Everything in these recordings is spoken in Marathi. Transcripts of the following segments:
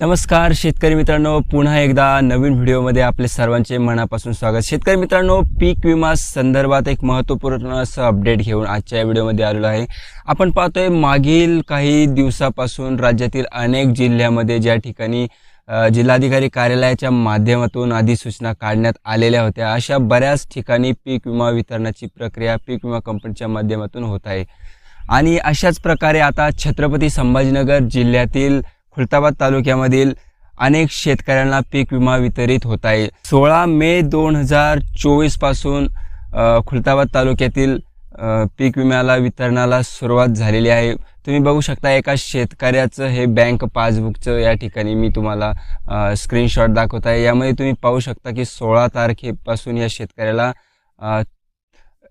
नमस्कार शेतकरी मित्रांनो. पुन्हा एकदा नवीन व्हिडिओमध्ये आपले सर्वांचे मनापासून स्वागत. शेतकरी मित्रांनो पीक विमा संदर्भात एक महत्त्वपूर्ण असं अपडेट घेऊन आजच्या व्हिडिओमध्ये आलेलो आहे. आपण पाहतोय मागील काही दिवसापासून राज्यातील अनेक जिल्ह्यामध्ये ज्या ठिकाणी जिल्हाधिकारी कार्यालयाच्या माध्यमातून अधिसूचना काढण्यात आलेल्या होत्या अशा बऱ्याच ठिकाणी पीक विमा वितरणाची प्रक्रिया पीक विमा कंपनीच्या माध्यमातून होत आहे. आणि अशाच प्रकारे आता छत्रपती संभाजीनगर जिल्ह्यातील खुलताबाद तालुक्यामधील अनेक शेतकऱ्यांना पीक विमा वितरित होत आहे सोळा मे दोन हजार चोवीसपासून खुलताबाद तालुक्यातील पीक विम्याला वितरणाला सुरुवात झालेली आहे. तुम्ही बघू शकता एका शेतकऱ्याचं हे बँक पासबुकचं या ठिकाणी मी तुम्हाला स्क्रीनशॉट दाखवत आहे. यामध्ये तुम्ही पाहू शकता की सोळा तारखेपासून या शेतकऱ्याला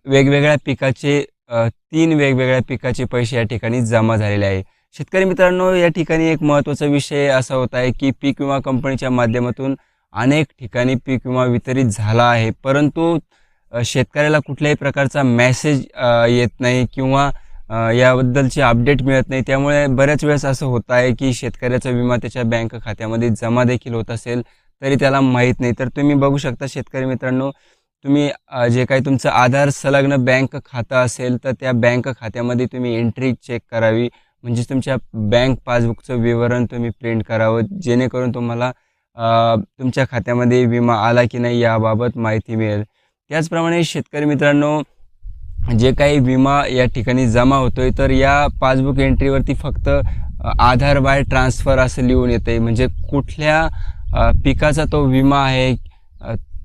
वेगवेगळ्या पिकाचे तीन वेगवेगळ्या पिकाचे पैसे या ठिकाणी जमा झालेले आहे. शेतकरी मित्रांनो या ठिकाणी एक महत्त्वाचा विषय असा होता आहे की पीक विमा कंपनीच्या माध्यमातून अनेक ठिकाणी पीक विमा वितरित झाला आहे. परंतु शेतकऱ्याला कुठल्याही प्रकारचा मेसेज येत नाही किंवा याबद्दलचे याबद्दलची अपडेट मिळत नाही. त्यामुळे बऱ्याच वेळेस असं होत आहे की शेतकऱ्याचा विमा त्याच्या बँक खात्यामध्ये जमा देखील होत असेल तरी त्याला माहीत नाही. तर तुम्ही बघू शकता शेतकरी मित्रांनो तुम्ही जे काही तुमचं आधार संलग्न बँक खातं असेल तर त्या बँक खात्यामध्ये तुम्ही एंट्री चेक करावी. म्हणजेच तुमच्या बँक पासबुकचं विवरण तुम्ही प्रिंट करावं जेणेकरून तुम्हाला तुमच्या खात्यामध्ये विमा आला की नाही याबाबत माहिती मिळेल. त्याचप्रमाणे शेतकरी मित्रांनो जे काही विमा या ठिकाणी जमा होतोय तर या पासबुक एंट्रीवरती फक्त आधार बाय ट्रान्सफर असं लिहून येते म्हणजे कुठल्या पिकाचा तो विमा आहे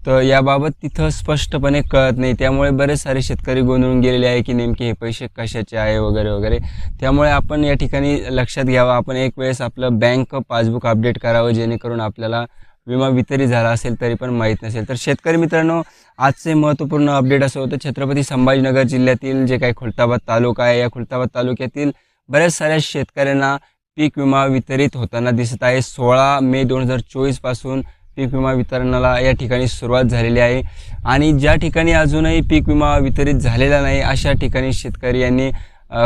तर याबाबत तिथं स्पष्टपणे कळत नाही. त्यामुळे बरेच सारे शेतकरी गोंधळून गेलेले आहे की नेमके हे पैसे कशाचे आहे वगैरे वगैरे. त्यामुळे आपण या ठिकाणी लक्षात घ्यावं. आपण एक वेळेस आपलं बँक पासबुक अपडेट करावं जेणेकरून आपल्याला विमा वितरित झाला असेल तरी पण माहीत नसेल. तर शेतकरी मित्रांनो आजचे महत्त्वपूर्ण अपडेट असं होतं छत्रपती संभाजीनगर जिल्ह्यातील जे काही खुलताबाद तालुका आहे या खुलताबाद तालुक्यातील बऱ्याच साऱ्या शेतकऱ्यांना पीक विमा वितरित होताना दिसत आहे. सोळा मे दोन हजार चोवीसपासून पीक विमा वितरणाला या ठिकाणी सुरुवात झालेली आहे. आणि ज्या ठिकाणी अजूनही पीक विमा वितरित झालेला नाही अशा ठिकाणी शेतकरी यांनी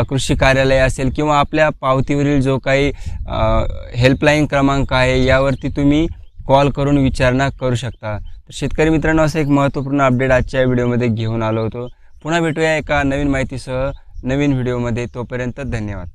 कृषी कार्यालय असेल किंवा आपल्या पावतीवरील जो काही हेल्पलाईन क्रमांक आहे यावरती तुम्ही कॉल करून विचारणा करू शकता. तर शेतकरी मित्रांनो असं एक महत्त्वपूर्ण अपडेट आजच्या व्हिडिओमध्ये घेऊन आलो होतो. पुन्हा भेटूया एका नवीन माहितीसह नवीन व्हिडिओमध्ये. तोपर्यंत धन्यवाद.